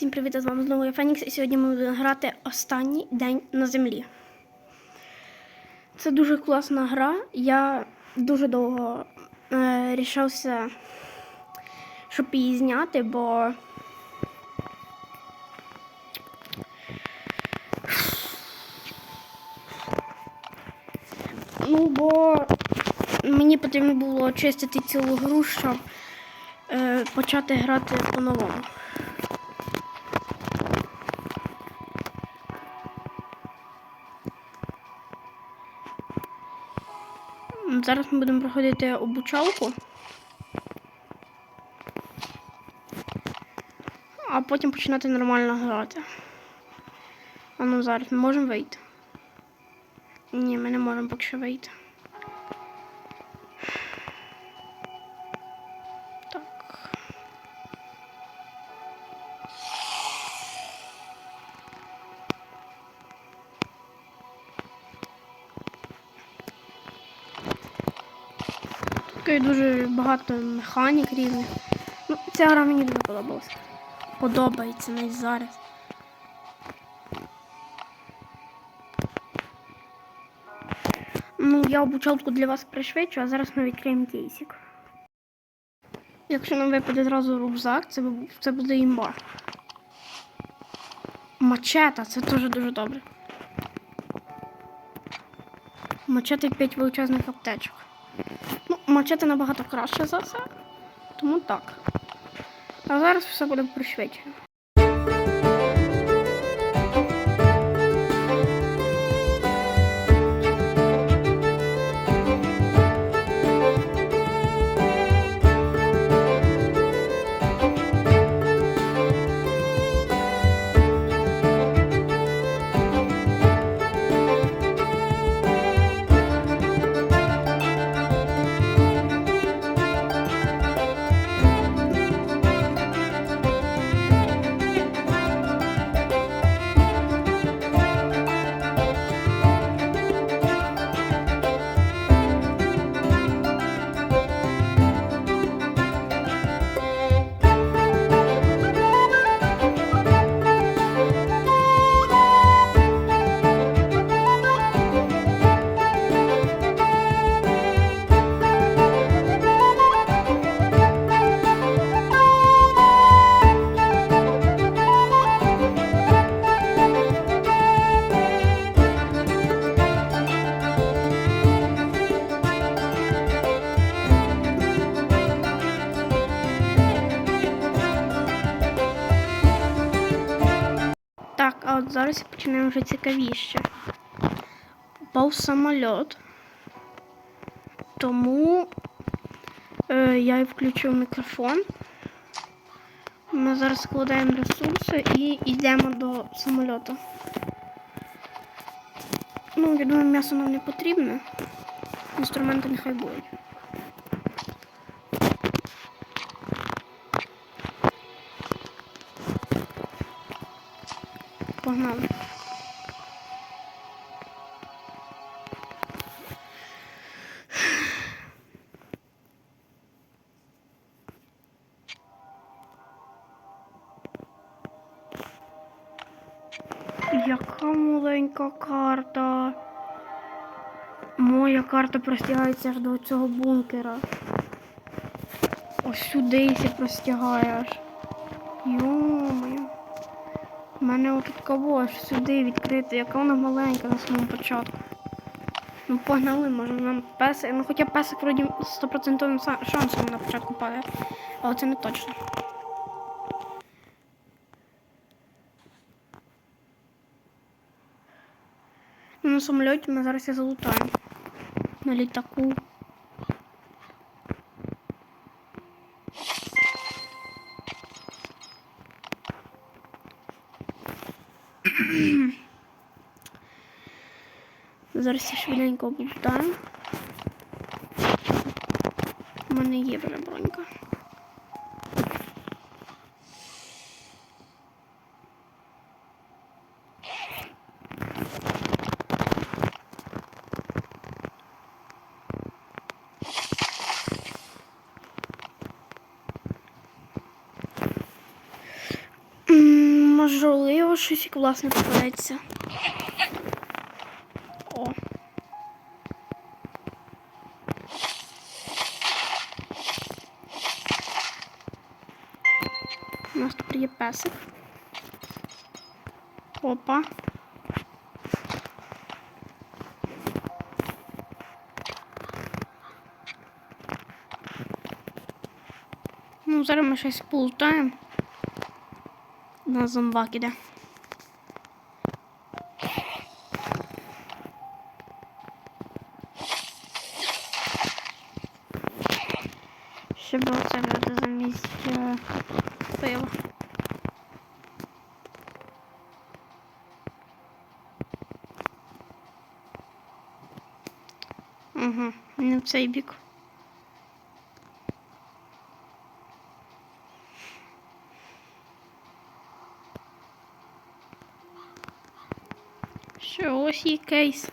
Всім привіт, з вами знову я Фенікс, і сьогодні ми будемо грати останній день на землі. Це дуже класна гра. Я дуже довго е, рішався, щоб її зняти, бо. Ну, бо мені потрібно було очистити цілу гру, щоб е, почати грати по-новому. Зараз ми будемо проходити обучалку. А потім починати нормально грати. А ну зараз ми можемо вийти. Ні, ми не можемо поки що вийти. Є дуже багато механік різних. Ну, ця гра мені дуже подобалася. Подобається навіть зараз. Ну, я обучалку для вас пришвидшу, а зараз ми відкриємо кейсик. Якщо нам випаде зразу рюкзак, це, це буде імба. Мачета, це теж дуже добре. Мачети 5 величезних аптечок. Мачети набагато краще за це, тому так. А зараз все буде пришвидшено. Вже цікавіше. Попав самоліт. Тому е, я і включив мікрофон. Ми зараз складаємо ресурси і йдемо до самольоту. Ну, я думаю, м'ясо нам не потрібне. Інструменти нехай будуть. Погнали. Карта простягається аж до цього бункера. Ось сюди се простягає аж. Йо-моє. У мене отут кого аж сюди відкрити, яка вона маленька на самому початку. Ну погнали, може нам песик. Ну хоча песик вроді 100% шансом на початку падає. Але це не точно. Ну, на самольоті ми зараз і залутаємо. На літаку. Зараз я швиденько облутаю. У мене є вже бронька. М, можливо, щось класне попадеться. О. У нас тут є песик. Опа. Ну, зараз ми щось полутаємо. На зомбак іде. Щоб оце взяти замість е, пива. Угу, не в цей бік. Що ось є кейс.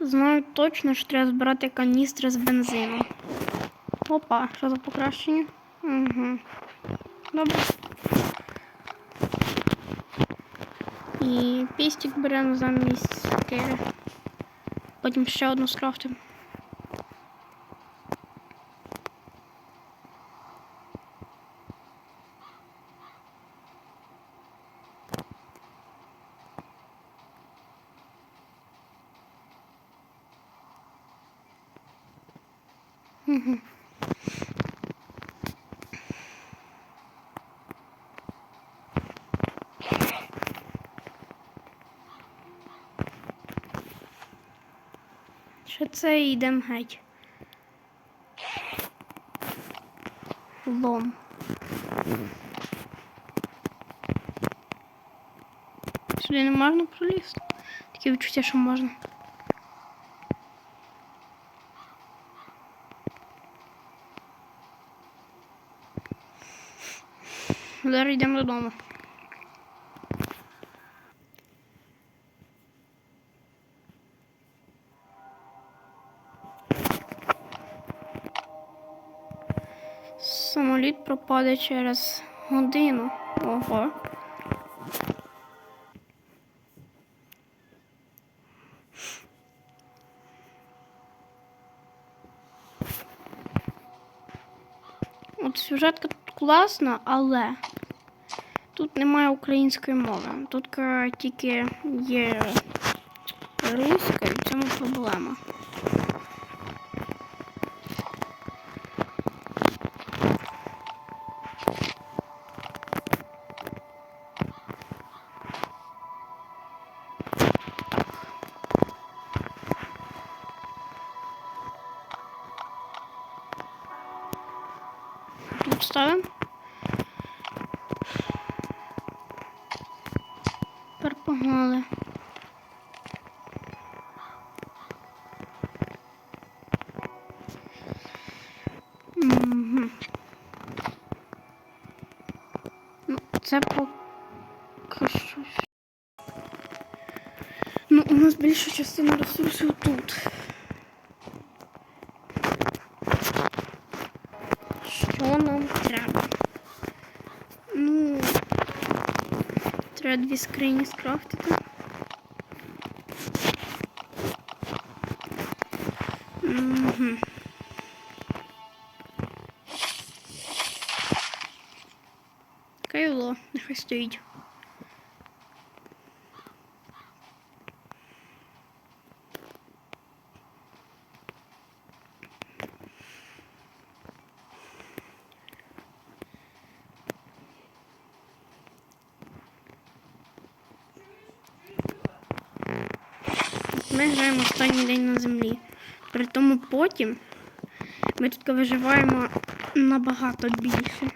Знаю точно, що треба збирати каністри з бензином. Опа, що за покращення? Угу. Добре. І пістик беремо замість скелі. Потім ще одну скрафтимо. Мгм. Що це йдемо геть. Лом. Сюди не можна пролізти. Таке відчуття, що можна. Зараз йдемо додому. Пропаде через годину. Ого. От сюжетка тут класна, але тут немає української мови. Тут е, тільки є руська, і в цьому проблема. Ну, це поки. Ну, у нас більша частина ресурсів тут. Що нам треба? Ну, треба дві скрині скрафтити. Стоїть. Ми граємо останній день на землі. При тому потім ми тут виживаємо набагато більше.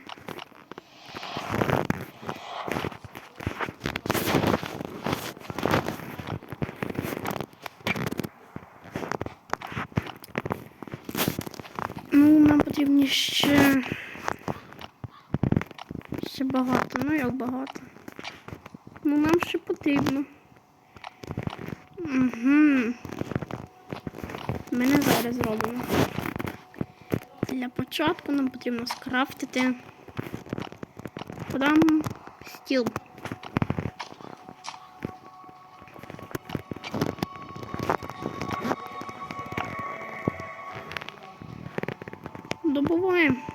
Ну, нам потрібні ще. Ще багато, ну як багато. Ну нам ще потрібно. Угу. Ми не зараз зробимо. Для початку нам потрібно скрафтити подам стіл. Добуваємо.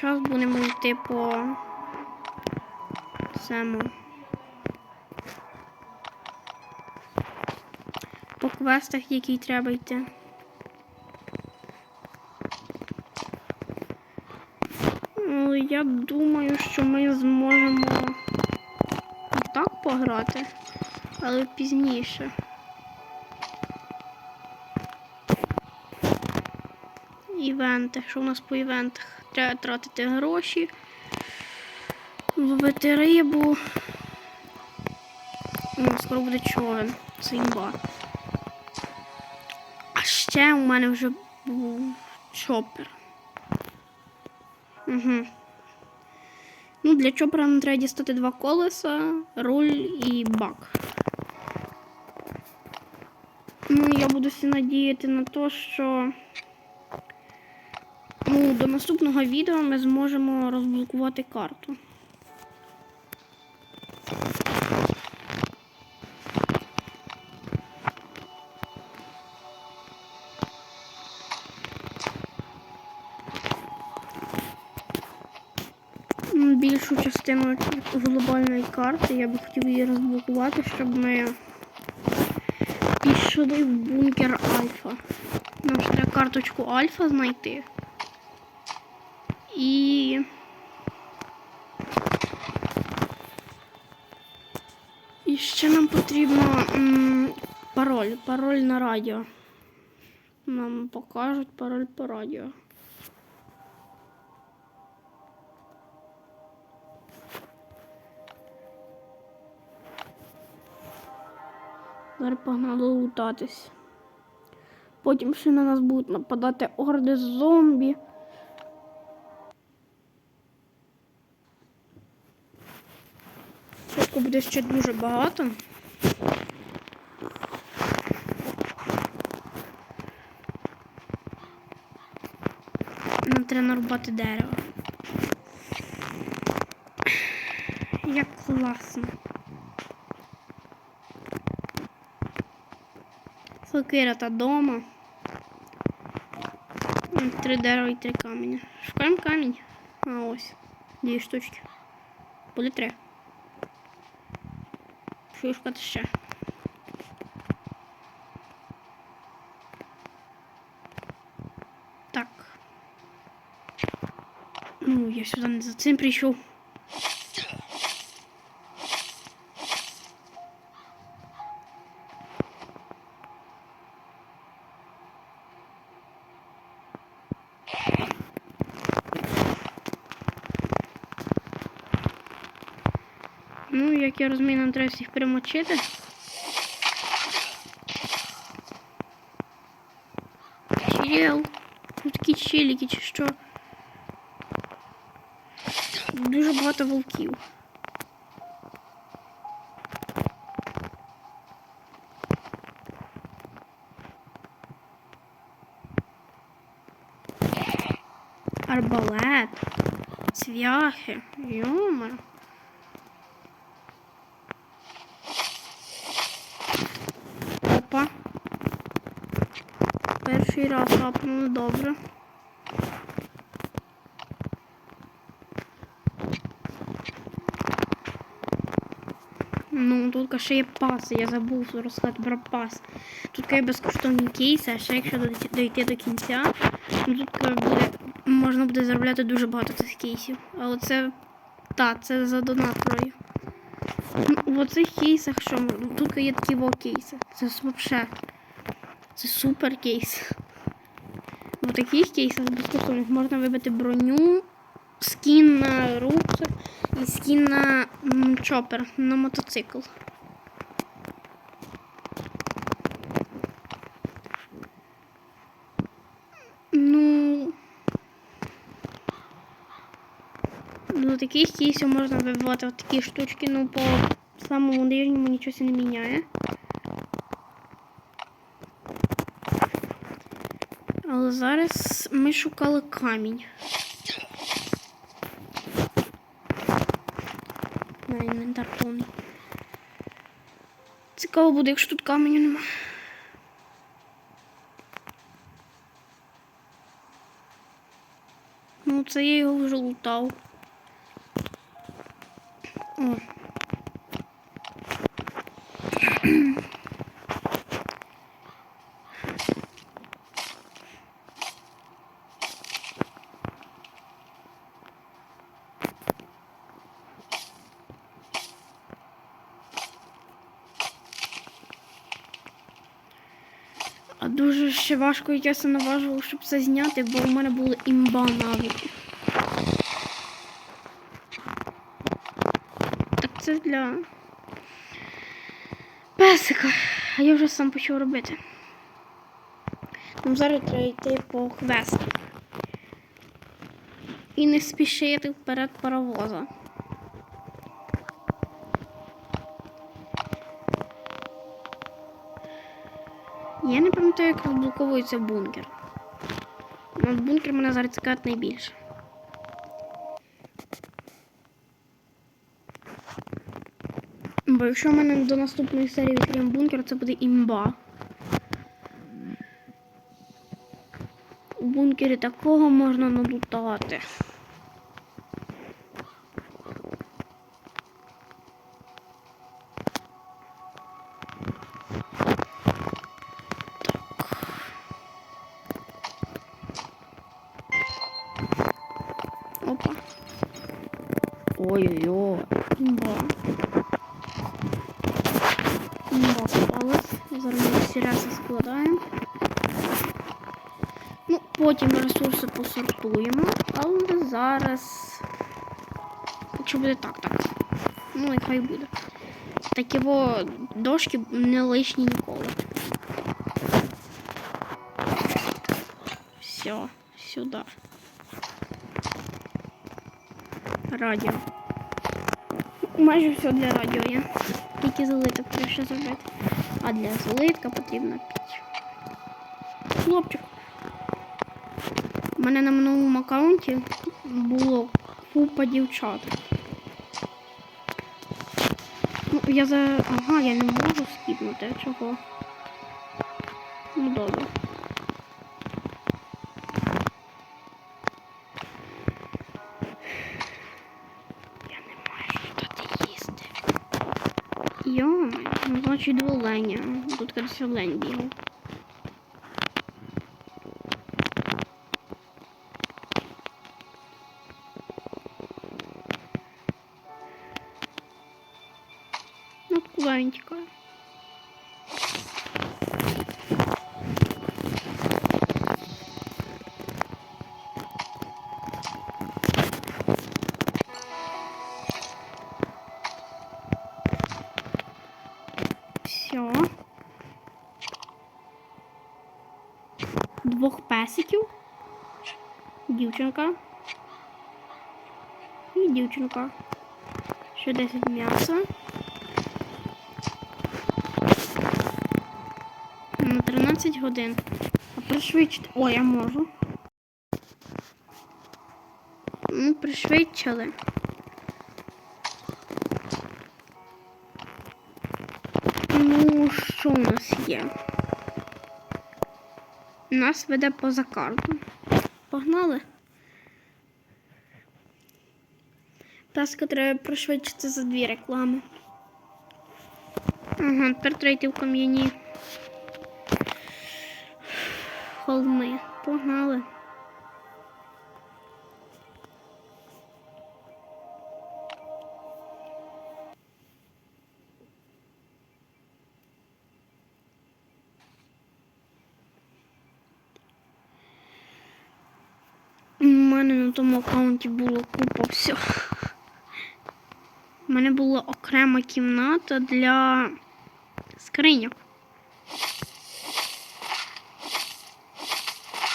Час будемо йти по цьому. По квестах, які треба йти. Ну, я думаю, що ми зможемо так пограти, але пізніше. Івенти. Що у нас по івентах? Треба тратити гроші, ловити рибу. Ну, скоро буде човен. Це імба. А ще у мене вже був чопер. Угу. Ну, для чопера нам треба дістати два колеса, руль і бак. Ну, я буду всі надіяти на те, що ну, до наступного відео ми зможемо розблокувати карту. Більшу частину глобальної карти я би хотів її розблокувати, щоб ми пішли в бункер Альфа. Нам треба карточку Альфа знайти. І. Ще нам потрібно м, пароль. Пароль на радіо. Нам покажуть пароль по радіо. Зараз погнали лутатись. Потім ще на нас будуть нападати орди зомбі. Спочатку буде ще дуже багато. Нам треба нарубати дерево. Як класно. Сокира та дома. Три дерева і три каменя. Шукаємо камінь. А ось. Дві штучки. Буде три. Шукати ще? Так. Ну, я сюди не за цим прийшов. Ну, як я розумію, нам треба всіх перемочити. Чел. Тут такі челіки чи що. Дуже багато волків. Арбалет. Цвяхи. Йома. Опа. Перший раз добре. Ну, тут ще є паси, я забув розказати про пас. Тут є безкоштовні кейси, а ще якщо дойти- до кінця, ну тут буде, можна буде заробляти дуже багато цих кейсів. Але це, та, це за донаторою. Ну, в оцих кейсах, що тут є такі во кейси. Це взагалі. Це супер кейс. В таких кейсах безкоштовних можна вибити броню, скін на рюкзак і скін на чопер на мотоцикл. Ну до таких кейсів можна вибивати такі штучки, ну по самому нижньому нічого не міняє. Але зараз ми шукали камінь. На інвентар повний. Цікаво буде, якщо тут каменю нема. Ну, це я його вже лутав. О. А ще важко, я це наважував, щоб це зняти, бо у мене була імба навіть. Так це для песика. А я вже сам почав робити. Нам зараз треба йти по квесту. І не спішити вперед паровоза. Як розблоковується бункер. Ну, бункер мене зараз цікавить найбільше. Бо якщо в мене до наступної серії відкриємо бункер, це буде імба. У бункері такого можна надутати. Опа. Ой-ой-ой. Імба. Імба попалась. Зараз ми всі рази складаємо. Ну, потім ресурси посортуємо, але зараз. Якщо буде так, так. Ну, і хай буде. Так його дошки не лишні ніколи. Все, сюди. Радіо. Майже все для радіо є. Тільки залиток треба ще зробити. А для залитка потрібна піч. Хлопчик. У мене на минулому аккаунті було купа дівчат. Ну, я за... Ага, я не можу скіпнути. Чого? Ну добре. Значить дволеня. Тут кажеться олень бігав. Двох. Дівчинка. І дівчинка. Ще 10 м'яса. На 13 годин. А пришвидшити. О, я можу. Ну, пришвидшили. Ну, що у нас є? Нас веде поза карту. Погнали. Таска треба пришвидшити за дві реклами. Ага, тепер треба йти в кам'яні. Холми. Погнали. Мене на тому аккаунті було купа всього. У мене була окрема кімната для скриньок.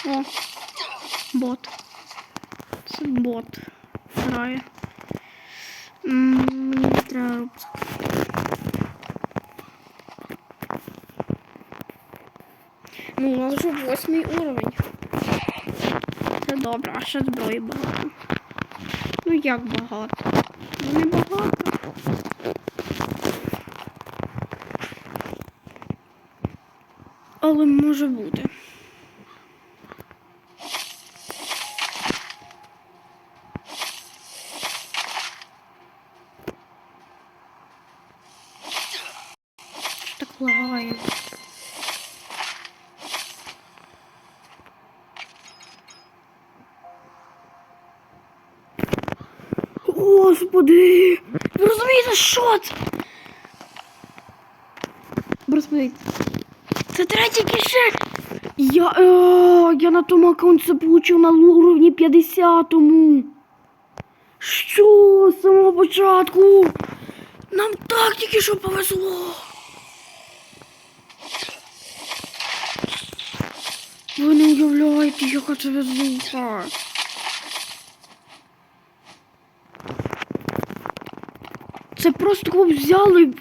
О, бот. Це бот грає. Мені не треба робити. Ну, у нас вже восьмий уровень. Добре, а ще зброї багато. Ну як багато? Ну не багато. Але може бути. Так лагає? Господи! Ви розумієте, що це? Господи, це третій кишек! Я, е, я на тому аккаунті получив на уровні 50-му. Що з самого початку? Нам так тільки що повезло. Ви не уявляєте, яка це везуха. Це просто взяли.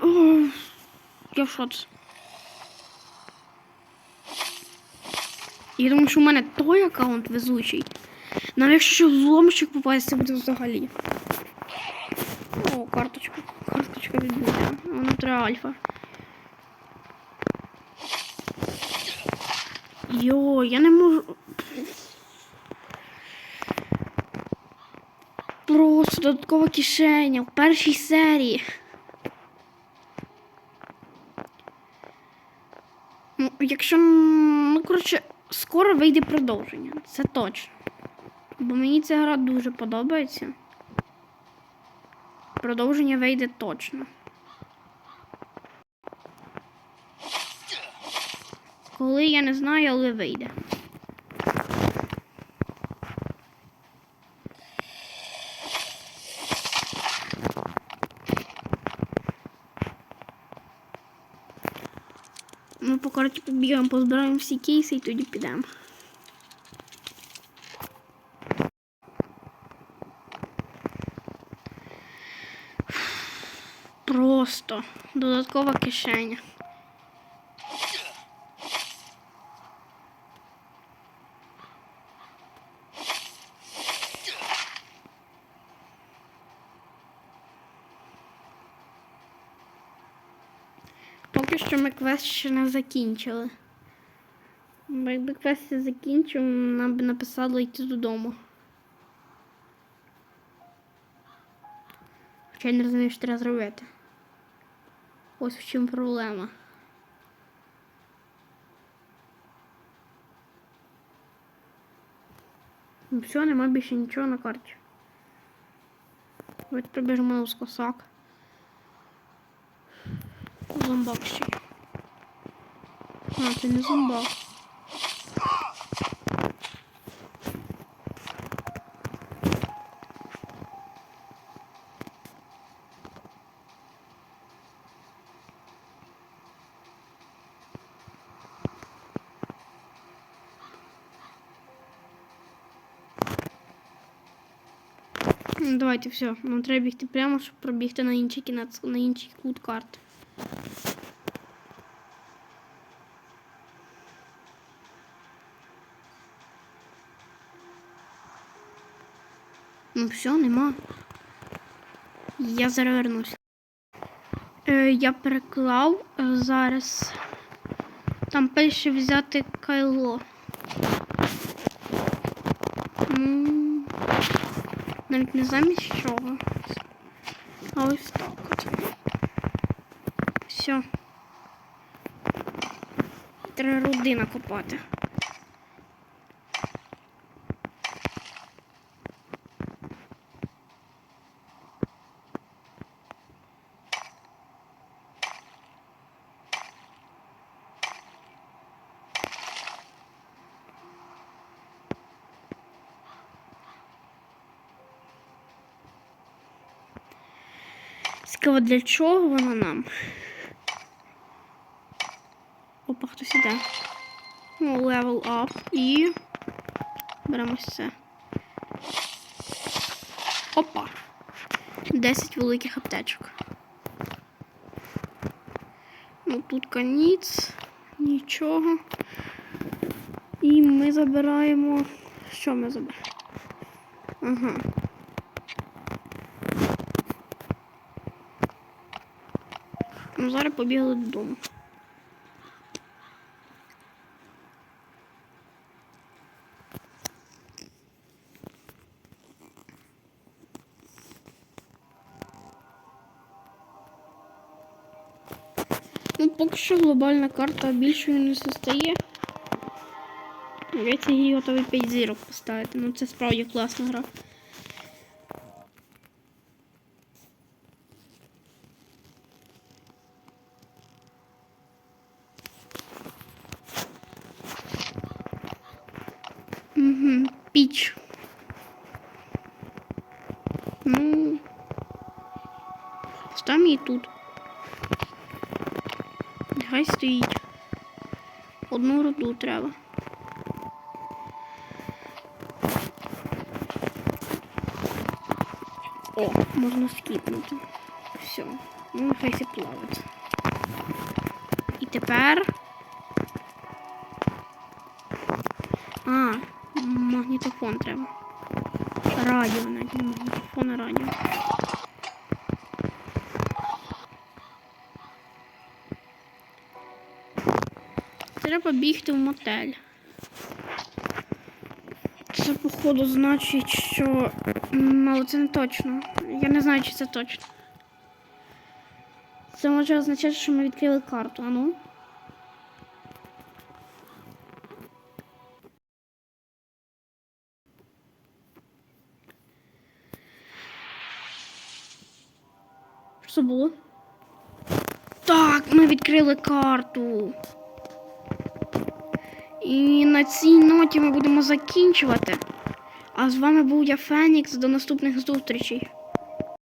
Я в шоці. Я думаю, що в мене той аккаунт везучий. Навіть якщо ще взломщик попасть, буде взагалі. О, карточка. Карточка відбута. Вона треба альфа. Йо, я не можу. Просто додаткова кишеня в першій серії. Ну, якщо, ну, коротше, скоро вийде продовження, це точно. Бо мені ця гра дуже подобається. Продовження вийде точно. Коли я не знаю, але вийде. По карті побігаємо, позбираємо всі кейси і тоді підемо. Просто додаткова кишеня. Поки що ми квест ще не закінчили. Бо якби квест закінчив, нам би написало йти додому. Хоча я не розумію, що треба зробити. Ось в чому проблема. Ну все, нема більше нічого на карті. Давайте прибіжимо на скосак. Зомбак ще. А, це не. Ну, Давайте все. Нам треба бігти прямо, щоб пробігти на інший кінець, на інший кут карти. Ну все, нема. Я зараз вернусь. Е, я переклав е, зараз. Там пише взяти кайло. Ну, навіть не замість чого. А ось так. Все. Треба руди накопати. Цікаво, для чого вона нам? Опа, хтось іде. Ну, level up і беремо це. Опа. 10 великих аптечок. Ну тут каніц, нічого. І ми забираємо. Що ми забираємо? Ага. Ну, зараз побігли додому. Ну, поки що глобальна карта більшою не стає. Я її готовий 5 зірок поставити. Ну це справді класна гра. Треба. О, можна скіпнути. Все. Ну, нехай се плавить. І тепер. А, магнітофон треба. Радіо, навіть магнітофон, а радіо. Треба бігти в мотель. Це, походу, значить, що. Але це не точно. Я не знаю, чи це точно. Це може означати, що ми відкрили карту, а ну. Що було? Так, ми відкрили карту. І на цій ноті ми будемо закінчувати. А з вами був я Фенікс. До наступних зустрічей.